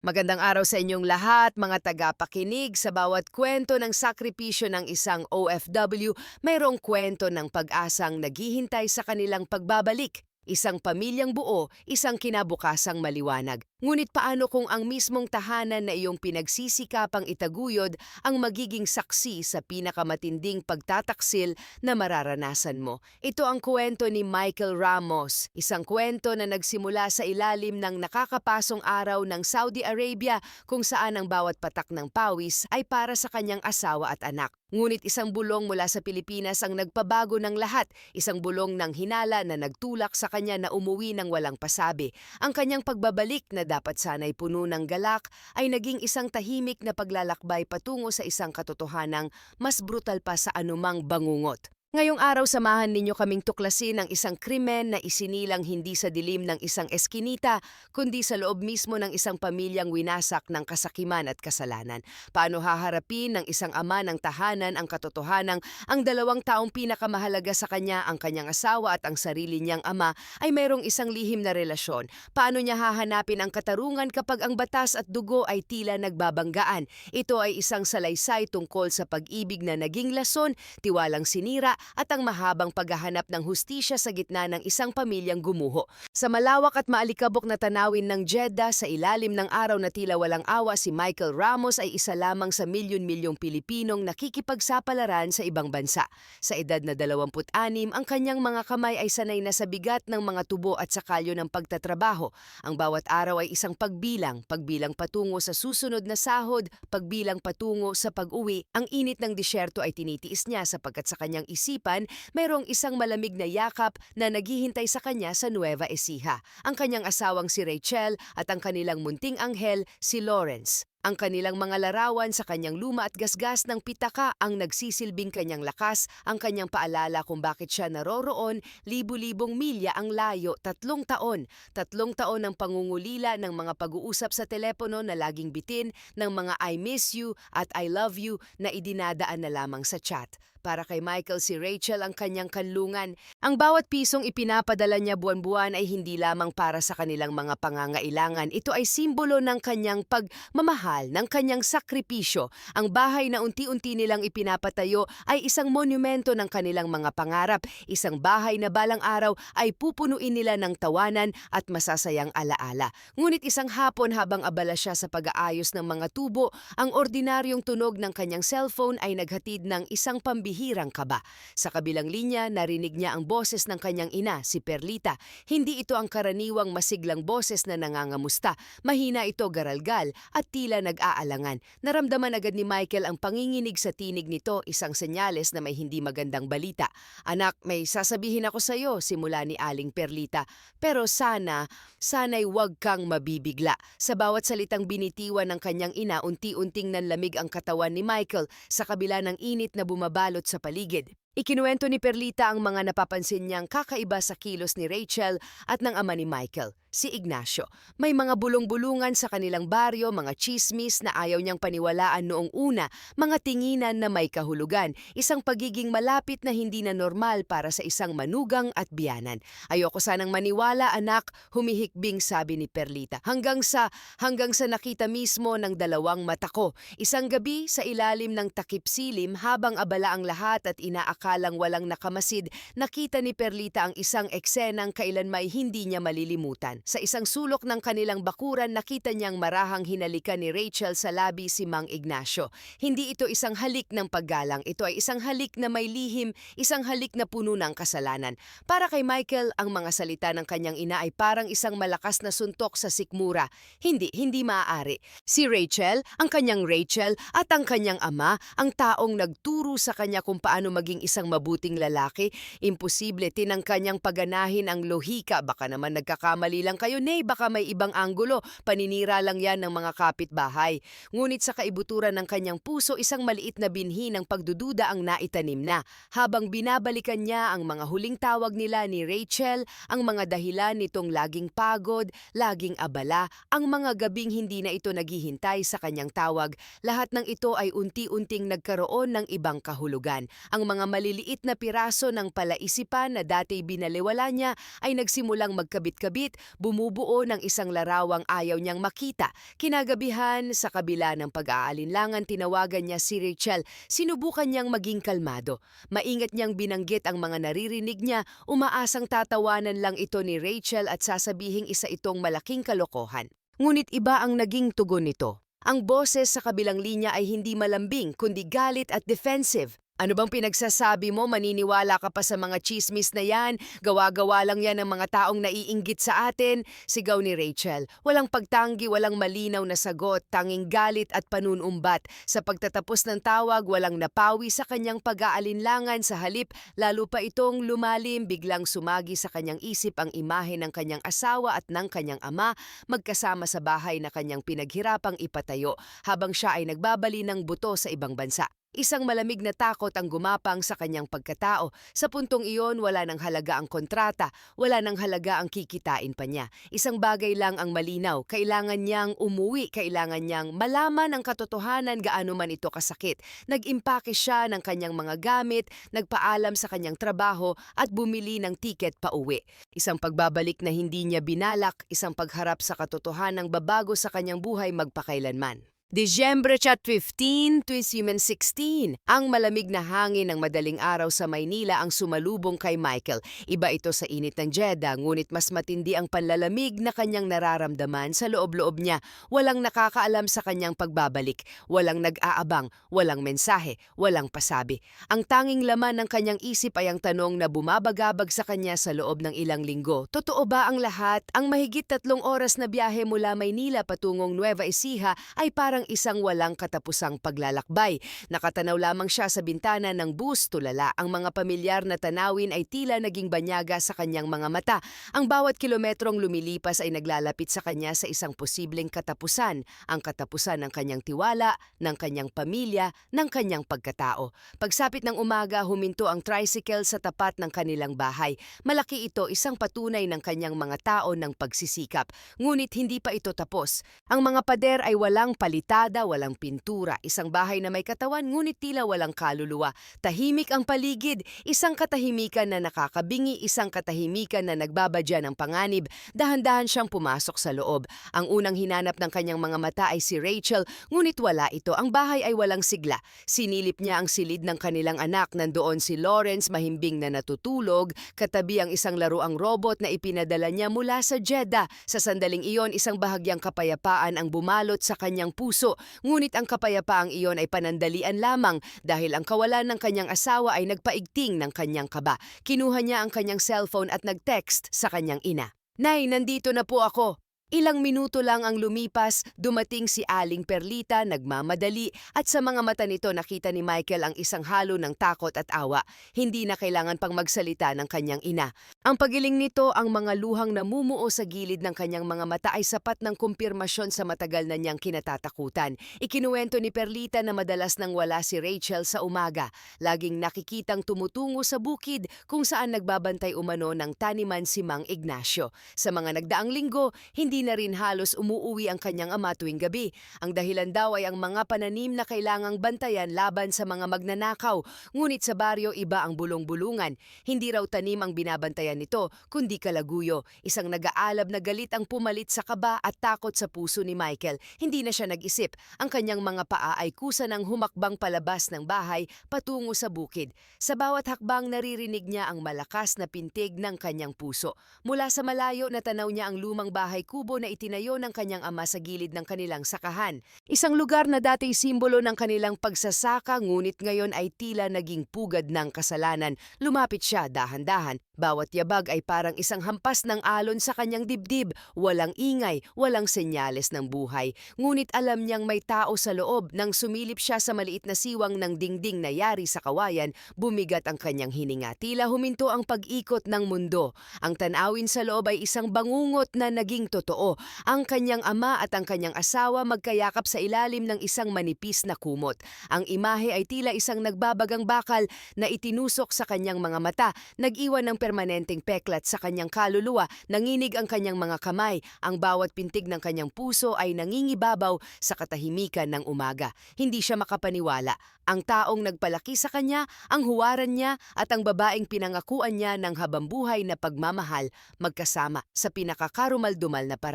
Magandang araw sa inyong lahat, mga tagapakinig. Sa bawat kwento ng sakripisyo ng isang OFW, mayroong kwento ng pag-asang naghihintay sa kanilang pagbabalik. Isang pamilyang buo, isang kinabukasang maliwanag. Ngunit paano kung ang mismong tahanan na iyong pinagsisikapang itaguyod ang magiging saksi sa pinakamatinding pagtataksil na mararanasan mo? Ito ang kwento ni Michael Ramos, isang kwento na nagsimula sa ilalim ng nakakapasong araw ng Saudi Arabia kung saan ang bawat patak ng pawis ay para sa kanyang asawa at anak. Ngunit isang bulong mula sa Pilipinas ang nagpabago ng lahat, isang bulong ng hinala na nagtulak sa kanya na umuwi ng walang pasabi. Ang kanyang pagbabalik na dapat sana'y puno ng galak ay naging isang tahimik na paglalakbay patungo sa isang katotohanang mas brutal pa sa anumang bangungot. Ngayong araw samahan ninyo kaming tuklasin ang isang krimen na isinilang hindi sa dilim ng isang eskinita, kundi sa loob mismo ng isang pamilyang winasak ng kasakiman at kasalanan. Paano haharapin ng isang ama ng tahanan ang katotohanang ang dalawang taong pinakamahalaga sa kanya, ang kanyang asawa at ang sarili niyang ama, ay mayroong isang lihim na relasyon. Paano niya hahanapin ang katarungan kapag ang batas at dugo ay tila nagbabanggaan? Ito ay isang salaysay tungkol sa pag-ibig na naging lason, tiwalang sinira at ang mahabang paghahanap ng hustisya sa gitna ng isang pamilyang gumuho. Sa malawak at maalikabok na tanawin ng Jeddah sa ilalim ng araw na tila walang awa si Michael Ramos ay isa lamang sa milyon-milyong Pilipinong nakikipagsapalaran sa ibang bansa. Sa edad na 26, ang kanyang mga kamay ay sanay na sa bigat ng mga tubo at sakalyo ng pagtatrabaho. Ang bawat araw ay isang pagbilang, pagbilang patungo sa susunod na sahod, pagbilang patungo sa pag-uwi. Ang init ng disyerto ay tinitiis niya sapagkat sa kanyang isipan, mayroong isang malamig na yakap na naghihintay sa kanya sa Nueva Ecija. Ang kanyang asawang si Rachel at ang kanilang munting anghel si Lawrence. Ang kanilang mga larawan sa kanyang luma at gasgas ng pitaka ang nagsisilbing kanyang lakas, ang kanyang paalala kung bakit siya naroroon, libu-libong milya ang layo, tatlong taon. Tatlong taon ng pangungulila ng mga pag-uusap sa telepono na laging bitin, ng mga I miss you at I love you na idinadaan na lamang sa chat. Para kay Michael si Rachel ang kanyang kanlungan. Ang bawat pisong ipinapadala niya buwan-buwan ay hindi lamang para sa kanilang mga pangangailangan. Ito ay simbolo ng kanyang pagmamahal, ng kanyang sakripisyo. Ang bahay na unti-unti nilang ipinapatayo ay isang monumento ng kanilang mga pangarap. Isang bahay na balang araw ay pupunuin nila ng tawanan at masasayang alaala. Ngunit isang hapon habang abala siya sa pag-aayos ng mga tubo, ang ordinaryong tunog ng kanyang cellphone ay naghatid ng isang pambihirang kaba. Sa kabilang linya, narinig niya ang boses ng kanyang ina, si Perlita. Hindi ito ang karaniwang masiglang boses na nangangamusta. Mahina ito garalgal at tila nag-aalangan. Naramdaman agad ni Michael ang panginginig sa tinig nito, isang senyales na may hindi magandang balita. Anak, may sasabihin ako sa iyo, simula ni Aling Perlita. Pero sana, sana'y huwag kang mabibigla. Sa bawat salitang binitiwan ng kanyang ina, unti-unting nanlamig ang katawan ni Michael sa kabila ng init na bumabalot sa paligid. Ikinuwento ni Perlita ang mga napapansin niyang kakaiba sa kilos ni Rachel at ng ama ni Michael, si Ignacio. May mga bulong-bulungan sa kanilang baryo, mga chismis na ayaw niyang paniwalaan noong una, mga tinginan na may kahulugan, isang pagiging malapit na hindi na normal para sa isang manugang at biyanan. Ayoko sanang maniwala, anak, humihikbing sabi ni Perlita. Hanggang sa, hanggang sa nakita mismo ng dalawang mata ko. Isang gabi sa ilalim ng takip silim habang abala ang lahat at inaakalang walang nakamasid, nakita ni Perlita ang isang eksenang kailan may hindi niya malilimutan. Sa isang sulok ng kanilang bakuran, nakita niyang marahang hinalikan ni Rachel sa labi si Mang Ignacio. Hindi ito isang halik ng paggalang, ito ay isang halik na may lihim, isang halik na puno ng kasalanan. Para kay Michael, ang mga salita ng kanyang ina ay parang isang malakas na suntok sa sikmura. Hindi, hindi maaari. Si Rachel, ang kanyang Rachel, at ang kanyang ama, ang taong nagturo sa kanya kung paano maging isang mabuting lalaki, imposible tinangka niyang paganahin ang lohika. Baka naman nagkakamali lang kayo, Nay, baka may ibang anggulo. Paninira lang yan ng mga kapitbahay. Ngunit sa kaibuturan ng kanyang puso, isang maliit na binhi ng pagdududa ang naitanim na. Habang binabalikan niya ang mga huling tawag nila ni Rachel, ang mga dahilan nitong laging pagod, laging abala, ang mga gabing hindi na ito naghihintay sa kanyang tawag, lahat ng ito ay unti-unting nagkaroon ng ibang kahulugan. Ang mga maliliit na piraso ng palaisipan na dati binaliwala niya ay nagsimulang magkabit-kabit, bumubuo ng isang larawang ayaw niyang makita. Kinagabihan, sa kabila ng pag-aalinlangan, tinawagan niya si Rachel. Sinubukan niyang maging kalmado. Maingat niyang binanggit ang mga naririnig niya, umaasang tatawanan lang ito ni Rachel at sasabihing isa itong malaking kalokohan. Ngunit iba ang naging tugon nito. Ang boses sa kabilang linya ay hindi malambing kundi galit at defensive. Ano bang pinagsasabi mo? Maniniwala ka pa sa mga chismis na yan? Gawa-gawa lang yan ng mga taong naiinggit sa atin? Sigaw ni Rachel. Walang pagtanggi, walang malinaw na sagot, tanging galit at panunumbat. Sa pagtatapos ng tawag, walang napawi sa kanyang pag-aalinlangan sa halip, lalo pa itong lumalim, biglang sumagi sa kanyang isip ang imahe ng kanyang asawa at ng kanyang ama, magkasama sa bahay na kanyang pinaghirapang ipatayo habang siya ay nagbabali ng buto sa ibang bansa. Isang malamig na takot ang gumapang sa kanyang pagkatao. Sa puntong iyon, wala nang halaga ang kontrata, wala nang halaga ang kikitain pa niya. Isang bagay lang ang malinaw, kailangan niyang umuwi, kailangan niyang malaman ang katotohanan gaano man ito kasakit. Nag-impake siya ng kanyang mga gamit, nagpaalam sa kanyang trabaho at bumili ng tiket pa uwi. Isang pagbabalik na hindi niya binalak, isang pagharap sa katotohanang babago sa kanyang buhay magpakailanman. Disyembre chat 15, Twisimen 16. Ang malamig na hangin ng madaling araw sa Maynila ang sumalubong kay Michael. Iba ito sa init ng Jeddah, ngunit mas matindi ang panlalamig na kanyang nararamdaman sa loob-loob niya. Walang nakakaalam sa kanyang pagbabalik. Walang nag-aabang, walang mensahe, walang pasabi. Ang tanging laman ng kanyang isip ay ang tanong na bumabagabag sa kanya sa loob ng ilang linggo. Totoo ba ang lahat? Ang mahigit tatlong oras na biyahe mula Maynila patungong Nueva Ecija ay parang isang walang katapusang paglalakbay. Nakatanaw lamang siya sa bintana ng bus tulala. Ang mga pamilyar na tanawin ay tila naging banyaga sa kanyang mga mata. Ang bawat kilometrong lumilipas ay naglalapit sa kanya sa isang posibleng katapusan. Ang katapusan ng kanyang tiwala, ng kanyang pamilya, ng kanyang pagkatao. Pagsapit ng umaga, huminto ang tricycle sa tapat ng kanilang bahay. Malaki ito isang patunay ng kanyang mga tao ng pagsisikap. Ngunit hindi pa ito tapos. Ang mga pader ay walang palit Tada, walang pintura, isang bahay na may katawan ngunit tila walang kaluluwa. Tahimik ang paligid, isang katahimikan na nakakabingi, isang katahimikan na nagbabadya ng panganib. Dahan-dahan siyang pumasok sa loob. Ang unang hinanap ng kanyang mga mata ay si Rachel, ngunit wala ito. Ang bahay ay walang sigla. Sinilip niya ang silid ng kanilang anak. Nandoon si Lawrence mahimbing na natutulog, katabi ang isang laruang robot na ipinadala niya mula sa Jeddah. Sa sandaling iyon, isang bahagyang kapayapaan ang bumalot sa kanyang puso puso, ngunit ang kapayapaang iyon ay panandalian lamang dahil ang kawalan ng kanyang asawa ay nagpaigting ng kanyang kaba. Kinuha niya ang kanyang cellphone at nag-text sa kanyang ina. Nay, nandito na po ako. Ilang minuto lang ang lumipas, dumating si Aling Perlita, nagmamadali, at sa mga mata nito nakita ni Michael ang isang halo ng takot at awa. Hindi na kailangan pang magsalita ng kanyang ina. Ang pagiling nito, ang mga luhang namumuo sa gilid ng kanyang mga mata ay sapat ng kumpirmasyon sa matagal na niyang kinatatakutan. Ikinuwento ni Perlita na madalas nang wala si Rachel sa umaga. Laging nakikitang tumutungo sa bukid kung saan nagbabantay umano ng taniman si Mang Ignacio. Sa mga nagdaang linggo, hindi na rin halos umuuwi ang kanyang ama tuwing gabi. Ang dahilan daw ay ang mga pananim na kailangang bantayan laban sa mga magnanakaw. Ngunit sa baryo iba ang bulong-bulungan. Hindi raw tanim ang binabantayan nito, kundi kalaguyo. Isang nag-aalab na galit ang pumalit sa kaba at takot sa puso ni Michael. Hindi na siya nag-isip. Ang kanyang mga paa ay kusa ng humakbang palabas ng bahay patungo sa bukid. Sa bawat hakbang naririnig niya ang malakas na pintig ng kanyang puso. Mula sa malayo natanaw niya ang lumang bahay kubo kubo na itinayo ng kanyang ama sa gilid ng kanilang sakahan. Isang lugar na dati simbolo ng kanilang pagsasaka ngunit ngayon ay tila naging pugad ng kasalanan. Lumapit siya dahan-dahan. Bawat yabag ay parang isang hampas ng alon sa kanyang dibdib. Walang ingay, walang senyales ng buhay. Ngunit alam niyang may tao sa loob. Nang sumilip siya sa maliit na siwang ng dingding na yari sa kawayan, bumigat ang kanyang hininga. Tila huminto ang pag-ikot ng mundo. Ang tanawin sa loob ay isang bangungot na naging totoo totoo. Ang kanyang ama at ang kanyang asawa magkayakap sa ilalim ng isang manipis na kumot. Ang imahe ay tila isang nagbabagang bakal na itinusok sa kanyang mga mata, nag-iwan ng permanenteng peklat sa kanyang kaluluwa, nanginig ang kanyang mga kamay, ang bawat pintig ng kanyang puso ay nangingibabaw sa katahimikan ng umaga. Hindi siya makapaniwala. Ang taong nagpalaki sa kanya, ang huwaran niya at ang babaeng pinangakuan niya ng habambuhay na pagmamahal magkasama sa pinakakarumaldumal na paraan.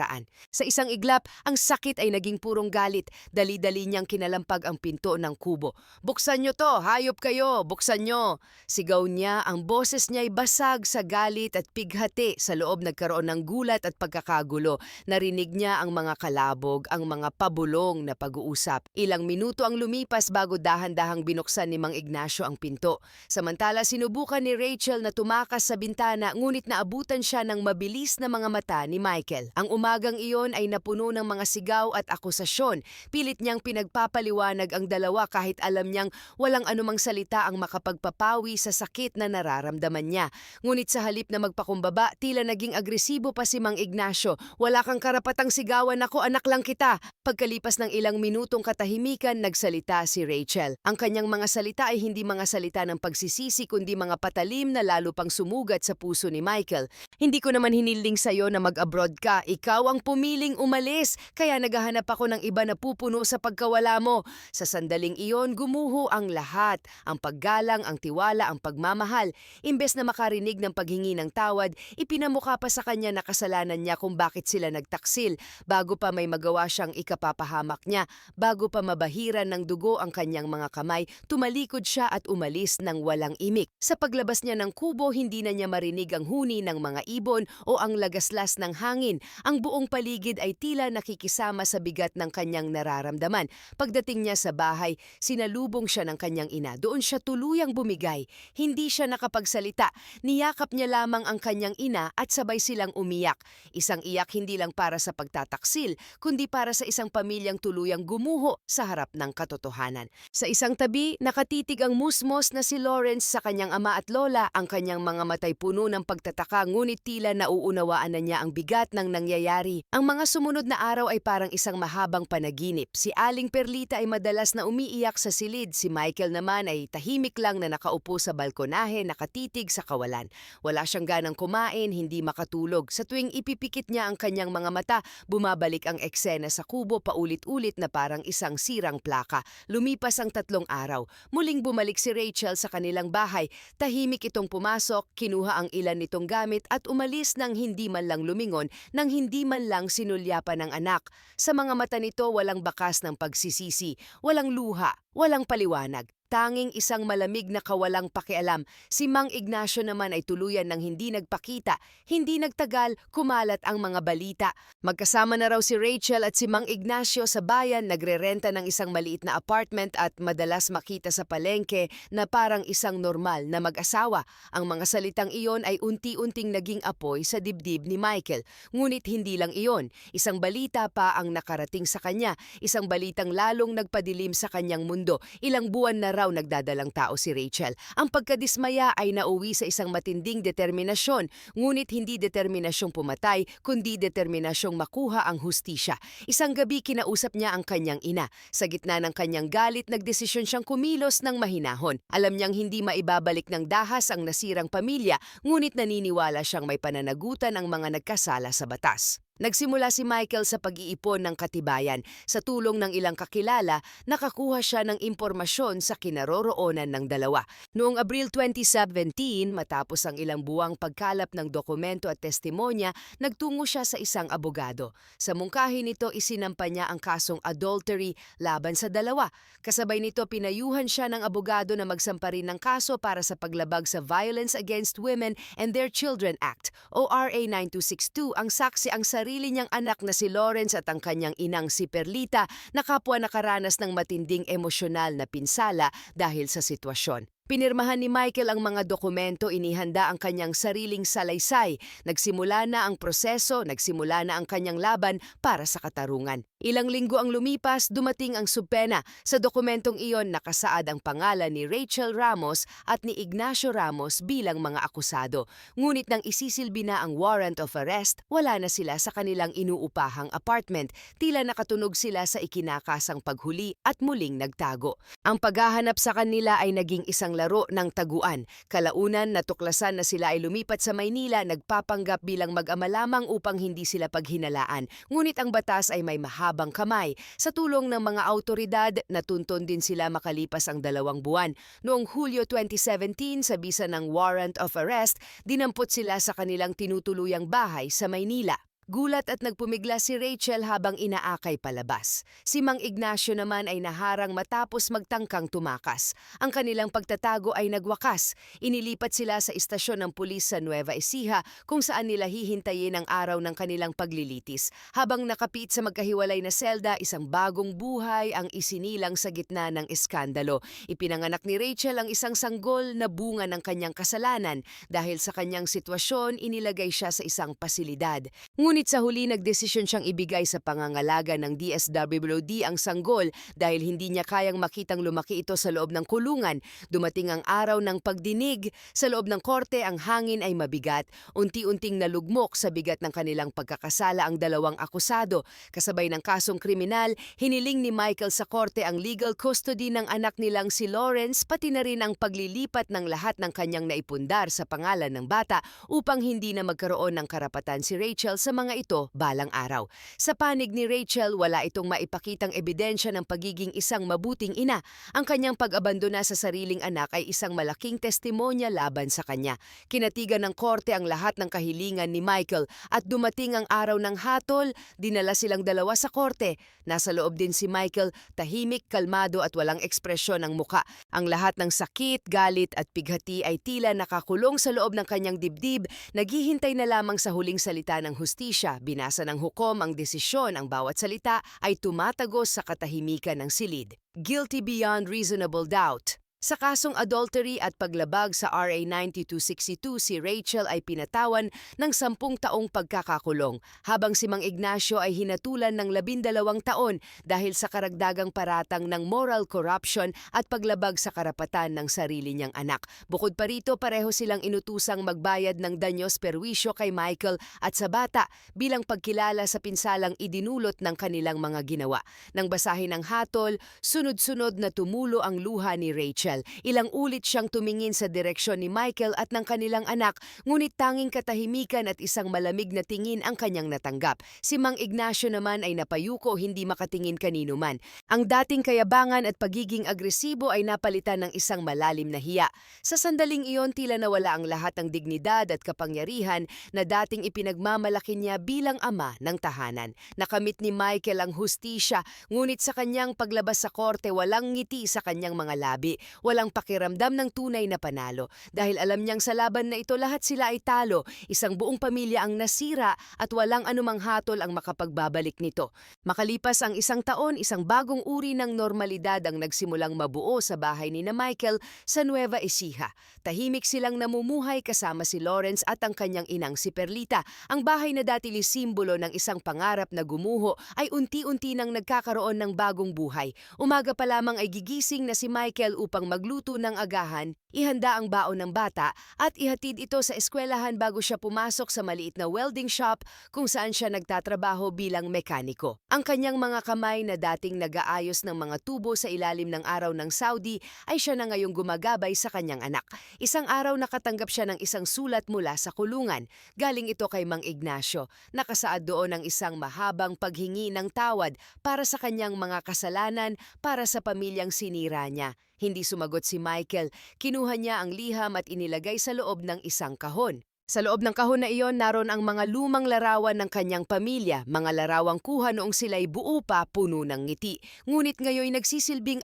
Sa isang iglap, ang sakit ay naging purong galit. Dali-dali niyang kinalampag ang pinto ng kubo. Buksan niyo to, hayop kayo, buksan niyo. Sigaw niya, ang boses niya ay basag sa galit at pighati. Sa loob nagkaroon ng gulat at pagkakagulo. Narinig niya ang mga kalabog, ang mga pabulong na pag-uusap. Ilang minuto ang lumipas bago dahan-dahang binuksan ni Mang Ignacio ang pinto. Samantala sinubukan ni Rachel na tumakas sa bintana ngunit naabutan siya ng mabilis na mga mata ni Michael. Ang umagang iyon ay napuno ng mga sigaw at akusasyon. Pilit niyang pinagpapaliwanag ang dalawa kahit alam niyang walang anumang salita ang makapagpapawi sa sakit na nararamdaman niya. Ngunit sa halip na magpakumbaba, tila naging agresibo pa si Mang Ignacio. Wala kang karapatang sigawan ako, anak lang kita. Pagkalipas ng ilang minutong katahimikan, nagsalita si Rachel. Ang kanyang mga salita ay hindi mga salita ng pagsisisi kundi mga patalim na lalo pang sumugat sa puso ni Michael. Hindi ko naman hiniling sa'yo na mag-abroad ka. Ikaw ang pumiling umalis. Kaya naghahanap ako ng iba na pupuno sa pagkawala mo. Sa sandaling iyon, gumuho ang lahat. Ang paggalang, ang tiwala, ang pagmamahal. Imbes na makarinig ng paghingi ng tawad, ipinamukha pa sa kanya na kasalanan niya kung bakit sila nagtaksil. Bago pa may magawa siyang ikapapahamak niya, bago pa mabahiran ng dugo ang kanyang mga kamay, tumalikod siya at umalis ng walang imik. Sa paglabas niya ng kubo, hindi na niya marinig ang huni ng mga ibon o ang lagaslas ng hangin. Ang buong paligid ay tila nakikisama sa bigat ng kanyang nararamdaman. Pagdating niya sa bahay, sinalubong siya ng kanyang ina. Doon siya tuluyang bumigay. Hindi siya nakapagsalita. Niyakap niya lamang ang kanyang ina at sabay silang umiyak. Isang iyak hindi lang para sa pagtataksil, kundi para sa isang pamilyang tuluyang gumuho sa harap ng katotohanan. Sa isang tabi, nakatitig ang musmos na si Lawrence sa kanyang ama at lola, ang kanyang mga matay puno ng pagtataka ngunit tila nauunawaan na niya ang bigat ng nangyayari. Ang mga sumunod na araw ay parang isang mahabang panaginip. Si Aling Perlita ay madalas na umiiyak sa silid, si Michael naman ay tahimik lang na nakaupo sa balkonahe, nakatitig sa kawalan. Wala siyang ganang kumain, hindi makatulog. Sa tuwing ipipikit niya ang kanyang mga mata, bumabalik ang eksena sa kubo paulit-ulit na parang isang sirang plaka. Lumipas ang tatlong araw. Muling bumalik si Rachel sa kanilang bahay. Tahimik itong pumasok, kinuha ang ilan nitong gamit at umalis nang hindi man lang lumingon, nang hindi man lang sinulyapan ng anak. Sa mga mata nito walang bakas ng pagsisisi, walang luha, walang paliwanag. Tanging isang malamig na kawalang pakialam. Si Mang Ignacio naman ay tuluyan ng hindi nagpakita. Hindi nagtagal, kumalat ang mga balita. Magkasama na raw si Rachel at si Mang Ignacio sa bayan, nagrerenta ng isang maliit na apartment at madalas makita sa palengke na parang isang normal na mag-asawa. Ang mga salitang iyon ay unti-unting naging apoy sa dibdib ni Michael. Ngunit hindi lang iyon. Isang balita pa ang nakarating sa kanya. Isang balitang lalong nagpadilim sa kanyang mundo. Ilang buwan na raw nagdadalang tao si Rachel. Ang pagkadismaya ay nauwi sa isang matinding determinasyon, ngunit hindi determinasyong pumatay, kundi determinasyong makuha ang hustisya. Isang gabi kinausap niya ang kanyang ina. Sa gitna ng kanyang galit, nagdesisyon siyang kumilos ng mahinahon. Alam niyang hindi maibabalik ng dahas ang nasirang pamilya, ngunit naniniwala siyang may pananagutan ang mga nagkasala sa batas. Nagsimula si Michael sa pag-iipon ng katibayan. Sa tulong ng ilang kakilala, nakakuha siya ng impormasyon sa kinaroroonan ng dalawa. Noong Abril 2017, matapos ang ilang buwang pagkalap ng dokumento at testimonya, nagtungo siya sa isang abogado. Sa mungkahi nito, isinampa niya ang kasong adultery laban sa dalawa. Kasabay nito, pinayuhan siya ng abogado na magsampa rin ng kaso para sa paglabag sa Violence Against Women and Their Children Act o RA 9262. Ang saksi ang sarili niyang anak na si Lawrence at ang kanyang inang si Perlita na kapwa nakaranas ng matinding emosyonal na pinsala dahil sa sitwasyon. Pinirmahan ni Michael ang mga dokumento, inihanda ang kanyang sariling salaysay. Nagsimula na ang proseso, nagsimula na ang kanyang laban para sa katarungan. Ilang linggo ang lumipas, dumating ang subpena. Sa dokumentong iyon nakasaad ang pangalan ni Rachel Ramos at ni Ignacio Ramos bilang mga akusado. Ngunit nang isisilbi na ang warrant of arrest, wala na sila sa kanilang inuupahang apartment. Tila nakatunog sila sa ikinakasang paghuli at muling nagtago. Ang paghahanap sa kanila ay naging isang laro ng taguan. Kalaunan, natuklasan na sila ay lumipat sa Maynila, nagpapanggap bilang mag-ama lamang upang hindi sila paghinalaan. Ngunit ang batas ay may mahabang kamay. Sa tulong ng mga autoridad, natunton din sila makalipas ang dalawang buwan. Noong Hulyo 2017, sa bisa ng warrant of arrest, dinampot sila sa kanilang tinutuluyang bahay sa Maynila. Gulat at nagpumigla si Rachel habang inaakay palabas. Si Mang Ignacio naman ay naharang matapos magtangkang tumakas. Ang kanilang pagtatago ay nagwakas. Inilipat sila sa istasyon ng pulis sa Nueva Ecija kung saan nila hihintayin ang araw ng kanilang paglilitis. Habang nakapit sa magkahiwalay na selda, isang bagong buhay ang isinilang sa gitna ng iskandalo. Ipinanganak ni Rachel ang isang sanggol na bunga ng kanyang kasalanan. Dahil sa kanyang sitwasyon, inilagay siya sa isang pasilidad. Ngunit sa huli nagdesisyon siyang ibigay sa pangangalaga ng DSWD ang sanggol dahil hindi niya kayang makitang lumaki ito sa loob ng kulungan. Dumating ang araw ng pagdinig. Sa loob ng korte ang hangin ay mabigat. Unti-unting nalugmok sa bigat ng kanilang pagkakasala ang dalawang akusado. Kasabay ng kasong kriminal, hiniling ni Michael sa korte ang legal custody ng anak nilang si Lawrence pati na rin ang paglilipat ng lahat ng kanyang naipundar sa pangalan ng bata upang hindi na magkaroon ng karapatan si Rachel sa mga ito balang araw. Sa panig ni Rachel, wala itong maipakitang ebidensya ng pagiging isang mabuting ina. Ang kanyang pag-abandona sa sariling anak ay isang malaking testimonya laban sa kanya. Kinatigan ng korte ang lahat ng kahilingan ni Michael at dumating ang araw ng hatol, dinala silang dalawa sa korte. Nasa loob din si Michael, tahimik, kalmado at walang ekspresyon ang muka. Ang lahat ng sakit, galit at pighati ay tila nakakulong sa loob ng kanyang dibdib, naghihintay na lamang sa huling salita ng hustisya. Binasa ng hukom ang desisyon, ang bawat salita ay tumatagos sa katahimikan ng silid. Guilty beyond reasonable doubt. Sa kasong adultery at paglabag sa RA 9262, si Rachel ay pinatawan ng sampung taong pagkakakulong, habang si Mang Ignacio ay hinatulan ng labindalawang taon dahil sa karagdagang paratang ng moral corruption at paglabag sa karapatan ng sarili niyang anak. Bukod pa rito, pareho silang inutusang magbayad ng danyos perwisyo kay Michael at sa bata bilang pagkilala sa pinsalang idinulot ng kanilang mga ginawa. Nang basahin ang hatol, sunod-sunod na tumulo ang luha ni Rachel. Ilang ulit siyang tumingin sa direksyon ni Michael at ng kanilang anak, ngunit tanging katahimikan at isang malamig na tingin ang kanyang natanggap. Si Mang Ignacio naman ay napayuko hindi makatingin kanino man. Ang dating kayabangan at pagiging agresibo ay napalitan ng isang malalim na hiya. Sa sandaling iyon tila nawala ang lahat ng dignidad at kapangyarihan na dating ipinagmamalaki niya bilang ama ng tahanan. Nakamit ni Michael ang hustisya, ngunit sa kanyang paglabas sa korte walang ngiti sa kanyang mga labi. Walang pakiramdam ng tunay na panalo dahil alam niyang sa laban na ito lahat sila ay talo, isang buong pamilya ang nasira at walang anumang hatol ang makapagbabalik nito. Makalipas ang isang taon, isang bagong uri ng normalidad ang nagsimulang mabuo sa bahay ni na Michael sa Nueva Ecija. Tahimik silang namumuhay kasama si Lawrence at ang kanyang inang si Perlita. Ang bahay na dati simbolo ng isang pangarap na gumuho ay unti-unti nang nagkakaroon ng bagong buhay. Umaga pa lamang ay gigising na si Michael upang magluto ng agahan, ihanda ang baon ng bata at ihatid ito sa eskwelahan bago siya pumasok sa maliit na welding shop kung saan siya nagtatrabaho bilang mekaniko. Ang kanyang mga kamay na dating nag-aayos ng mga tubo sa ilalim ng araw ng Saudi ay siya na ngayong gumagabay sa kanyang anak. Isang araw nakatanggap siya ng isang sulat mula sa kulungan. Galing ito kay Mang Ignacio. Nakasaad doon ang isang mahabang paghingi ng tawad para sa kanyang mga kasalanan para sa pamilyang sinira niya. Hindi sumagot si Michael. Kinuha niya ang liham at inilagay sa loob ng isang kahon. Sa loob ng kahon na iyon, naroon ang mga lumang larawan ng kanyang pamilya, mga larawang kuha noong sila'y buo pa puno ng ngiti. Ngunit ngayon nagsisilbing